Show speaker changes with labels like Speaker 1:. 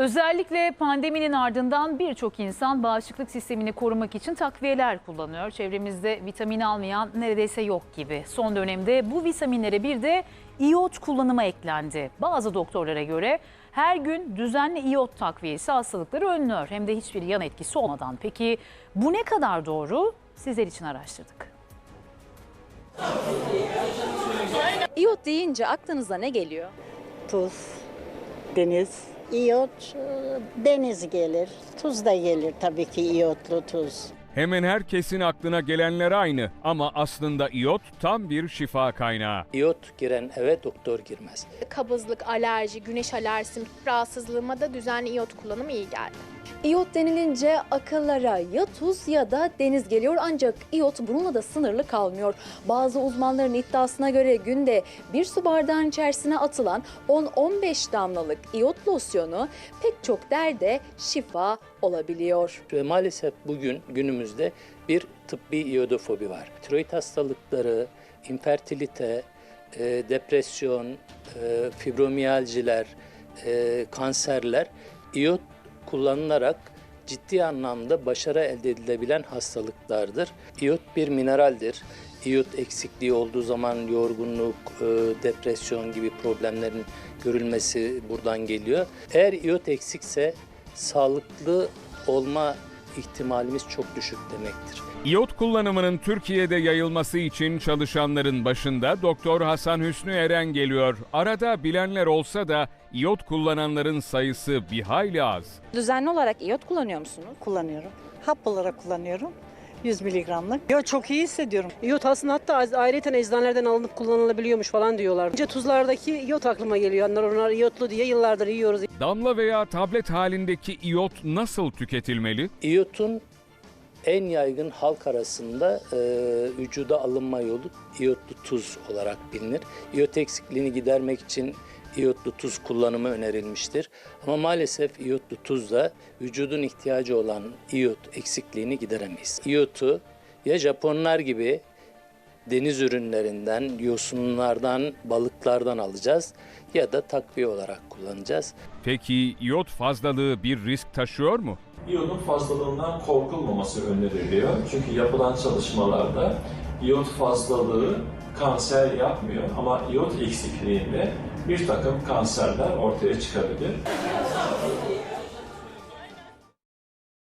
Speaker 1: Özellikle pandeminin ardından birçok insan bağışıklık sistemini korumak için takviyeler kullanıyor. Çevremizde vitamin almayan neredeyse yok gibi. Son dönemde bu vitaminlere bir de iyot kullanımı eklendi. Bazı doktorlara göre her gün düzenli iyot takviyesi hastalıkları önlüyor. Hem de hiçbir yan etkisi olmadan. Peki bu ne kadar doğru? Sizler için araştırdık.
Speaker 2: İyot deyince aklınıza ne geliyor?
Speaker 3: tuz, deniz.
Speaker 4: İyot, deniz gelir. Tuz da gelir tabii ki iyotlu tuz.
Speaker 5: Hemen herkesin aklına gelenler aynı ama aslında iyot tam bir şifa kaynağı.
Speaker 6: İyot giren eve doktor girmez.
Speaker 7: kabızlık, alerji, güneş alerjisi rahatsızlığıma da düzenli iyot kullanımı iyi geldi.
Speaker 2: İyot denilince akıllara ya tuz ya da deniz geliyor ancak iyot bununla da sınırlı kalmıyor. Bazı uzmanların iddiasına göre günde bir su bardağın içerisine atılan 10-15 damlalık iyot losyonu pek çok derde şifa olabiliyor.
Speaker 6: Ve maalesef bugün günümüzde bir tıbbi iyodofobi var. Tiroid hastalıkları, infertilite, e, depresyon, e, e, kanserler iyot kullanılarak ciddi anlamda başarı elde edilebilen hastalıklardır. İyot bir mineraldir. İyot eksikliği olduğu zaman yorgunluk, e, depresyon gibi problemlerin görülmesi buradan geliyor. Eğer iyot eksikse sağlıklı olma ihtimalimiz çok düşük demektir.
Speaker 5: İyot kullanımının Türkiye'de yayılması için çalışanların başında Doktor Hasan Hüsnü Eren geliyor. Arada bilenler olsa da iyot kullananların sayısı bir hayli az.
Speaker 2: Düzenli olarak iyot kullanıyor musunuz?
Speaker 3: Kullanıyorum. Hap olarak kullanıyorum. 100 miligramlık. Yo, çok iyi hissediyorum.
Speaker 8: İyot aslında hatta ayrıca eczanelerden alınıp kullanılabiliyormuş falan diyorlar. Önce tuzlardaki iyot aklıma geliyor. Onlar, onlar iyotlu diye yıllardır yiyoruz.
Speaker 5: Damla veya tablet halindeki iyot nasıl tüketilmeli?
Speaker 6: İyotun en yaygın halk arasında e, vücuda alınma yolu iyotlu tuz olarak bilinir. İyot eksikliğini gidermek için iyotlu tuz kullanımı önerilmiştir. Ama maalesef iyotlu tuzla vücudun ihtiyacı olan iyot eksikliğini gideremeyiz. İyotu ya Japonlar gibi deniz ürünlerinden, yosunlardan, balıklardan alacağız ya da takviye olarak kullanacağız.
Speaker 5: Peki iyot fazlalığı bir risk taşıyor mu?
Speaker 9: İyodun fazlalığından korkulmaması öneriliyor. Çünkü yapılan çalışmalarda iyot fazlalığı kanser yapmıyor ama iyot eksikliğinde bir takım kanserler ortaya çıkabilir.